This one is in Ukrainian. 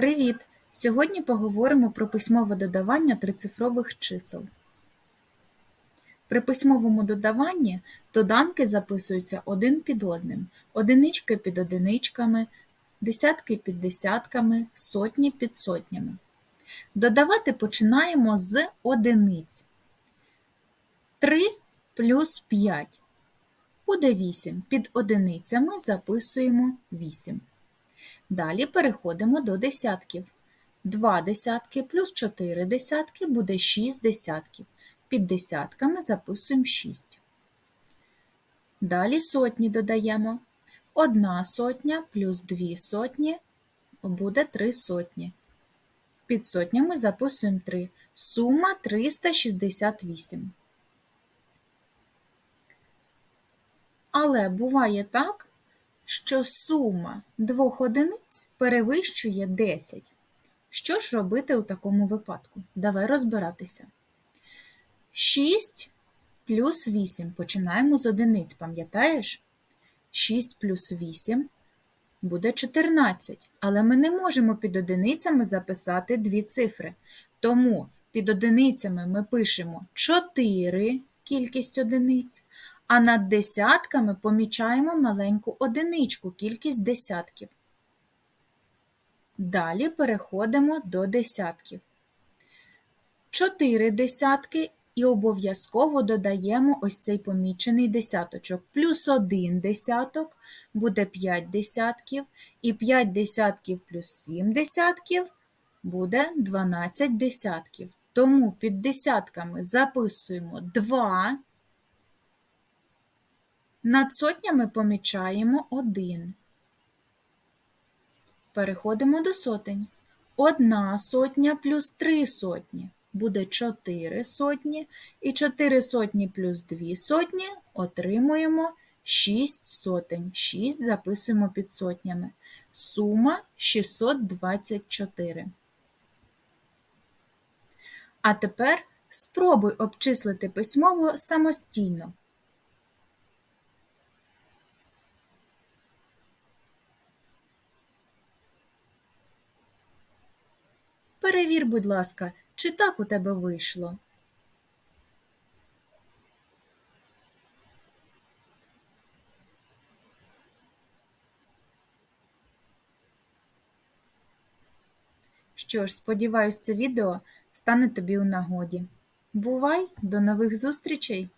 Привіт! Сьогодні поговоримо про письмове додавання трицифрових чисел. При письмовому додаванні доданки записуються один під одним, одинички під одиничками, десятки під десятками, сотні під сотнями. Додавати починаємо з одиниць. 3 плюс 5 буде 8. Під одиницями записуємо 8. Далі переходимо до десятків. 2 десятки плюс 4 десятки буде 6 десятків. Під десятками записуємо 6. Далі сотні додаємо. 1 сотня плюс 2 сотні буде 3 сотні. Під сотнями записуємо 3. Сума 368. Але буває так, що сума двох одиниць перевищує 10. Що ж робити у такому випадку? Давай розбиратися. 6 плюс 8. Починаємо з одиниць, пам'ятаєш? 6 плюс 8 буде 14. Але ми не можемо під одиницями записати дві цифри. Тому під одиницями ми пишемо 4 кількість одиниць, а над десятками помічаємо маленьку одиничку, кількість десятків. Далі переходимо до десятків. 4 десятки і обов'язково додаємо ось цей помічений десяточок. Плюс 1 десяток буде 5 десятків, і 5 десятків плюс 7 десятків буде 12 десятків. Тому під десятками записуємо 2, над сотнями помічаємо 1. Переходимо до сотень. Одна сотня плюс 3 сотні буде 4 сотні, і 4 сотні плюс 2 сотні отримуємо 6 сотень. 6 записуємо під сотнями. Сума 624. А тепер спробуй обчислити письмово самостійно. Перевір, будь ласка, чи так у тебе вийшло. Що ж, сподіваюсь, це відео стане тобі у нагоді. Бувай, до нових зустрічей!